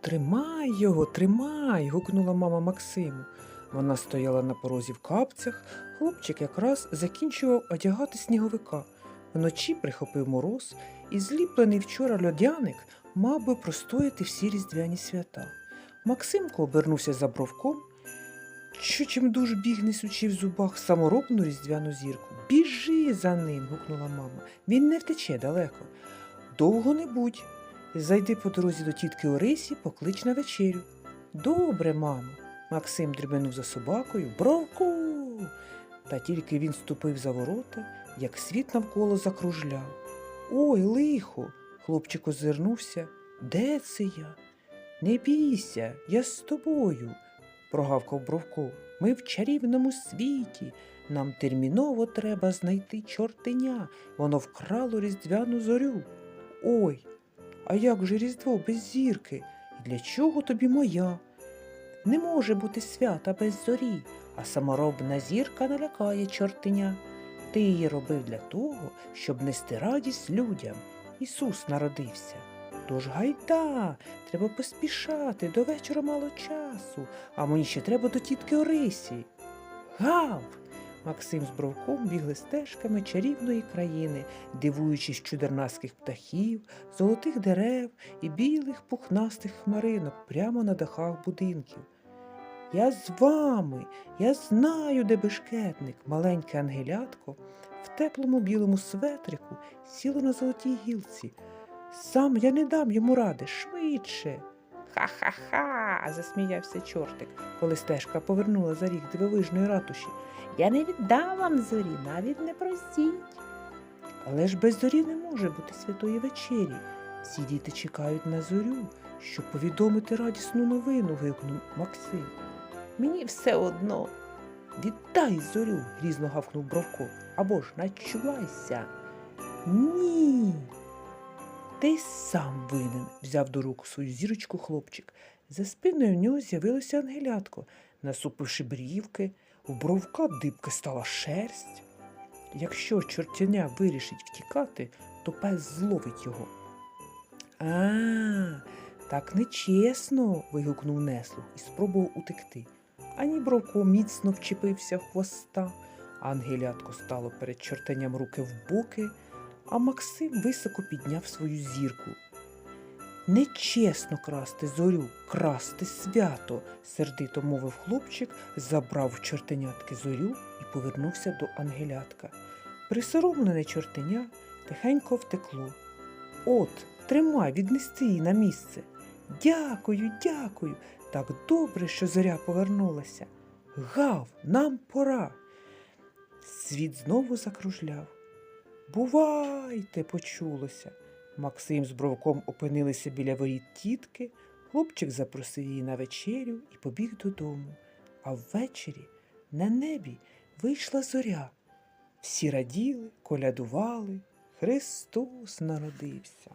Тримай його, тримай. гукнула мама Максиму. Вона стояла на порозі в капцях. Хлопчик якраз закінчував одягати сніговика. Вночі прихопив мороз, і зліплений вчора льодяник мав би простояти всі різдвяні свята. Максимко обернувся за бровком, що чимдуж біг несучи в зубах саморобну різдвяну зірку. Біжи за ним. гукнула мама. Він не втече далеко. Довго не будь. Зайди по дорозі до тітки Орисі, поклич на вечерю. Добре, мамо. Максим дрібенув за собакою. Бровку. Та тільки він ступив за ворота, як світ навколо закружляв. Ой, лихо. Хлопчик озирнувся. Де це я? Не бійся, я з тобою, прогавкав Бровко. Ми в чарівному світі. Нам терміново треба знайти чортеня. Воно вкрало різдвяну зорю. Ой, а як же Різдво без зірки? І для чого тобі моя? Не може бути свята без зорі, а саморобна зірка налякає чортеня. Ти її робив для того, щоб нести радість людям. Ісус народився. Тож гайда, треба поспішати, до вечора мало часу, а мені ще треба до тітки Орисі. Гав! Максим з Бровком бігли стежками чарівної країни, дивуючись чудернацьких птахів, золотих дерев і білих пухнастих хмаринок прямо на дахах будинків. Я з вами, я знаю, де бешкетник, маленьке ангелятко, в теплому білому светрику сіло на золотій гілці. Сам я не дам йому ради, швидше. Ха-ха-ха. засміявся чортик, коли стежка повернула за ріг дивовижної ратуші. Я не віддам вам зорі, навіть не просіть. Але ж без зорі не може бути святої вечері. Всі діти чекають на зорю, щоб повідомити радісну новину, вигукнув Максим. Мені все одно. Віддай зорю, грізно гавкнув Бровко. Або ж начувайся. Ні. Ти сам винен, взяв до рук свою зірочку хлопчик. За спиною в нього з'явилося ангелятко, насупивши брівки, у бровка дибки стала шерсть. Якщо чортяня вирішить втікати, то пес зловить його. А, так нечесно. вигукнув неслух і спробував утекти. Ані Бровко міцно вчепився в хвоста, ангелятко стало перед чортаням руки в боки, а Максим високо підняв свою зірку. Нечесно красти зорю, красти свято, сердито мовив хлопчик, забрав чортенятки зорю і повернувся до ангелятка. Присоромлене чортеня тихенько втекло. От, тримай, віднести її на місце. Дякую, дякую. Так добре, що зоря повернулася. Гав, нам пора. Світ знову закружляв. Бувайте, почулося. Максим з бровком опинилися біля воріт тітки, хлопчик запросив її на вечерю і побіг додому. А ввечері на небі вийшла зоря. Всі раділи, колядували, Христос народився.